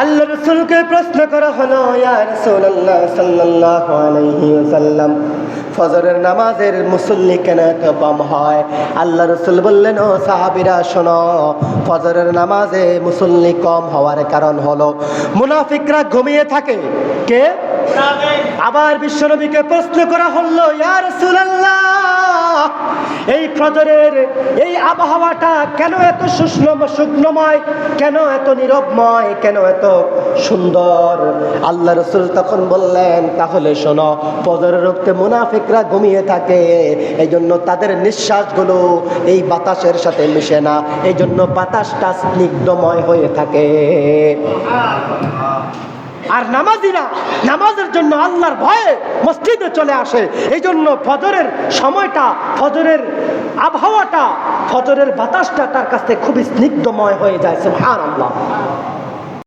আল্লাহ রসুলকে প্রশ্ন করা হলো ওয়াসাল্লাম, ফজরের নামাজের মুসল্লি কেন এত কম হয়? আল্লাহ রসুল বললেন, ও সাহাবিরা, শোনো, ফজরের নামাজে মুসল্লি কম হওয়ার কারণ হলো মুনাফিকরা ঘুমিয়ে থাকে। কে? আবার বিশ্বনবীকে প্রশ্ন করা হলো, ইয়া রাসূলুল্লাহ এই ফজরের এই আবহাওয়াটা কেন এত শুষ্ণ শুকনোময়? কেন এত নীরবময়? কেন এত সুন্দর? আল্লাহ রসুল তখন বললেন, তাহলে শোনো ফজরের রক্তে মুনাফিকরা ঘুমিয়ে থাকে। এই জন্য তাদের নিঃশ্বাসগুলো এই বাতাসের সাথে মিশে না। এই জন্য বাতাসটা স্নিগ্ধময় হয়ে থাকে। আর নামাজিরা নামাজের জন্য আল্লাহর ভয়ে মসজিদে চলে আসে। এই জন্য ফজরের সময়টা, ফজরের আবহাওয়াটা, ফজরের বাতাসটা তার কাছে খুবই স্নিগ্ধময় হয়ে যায় সুবহান আল্লাহ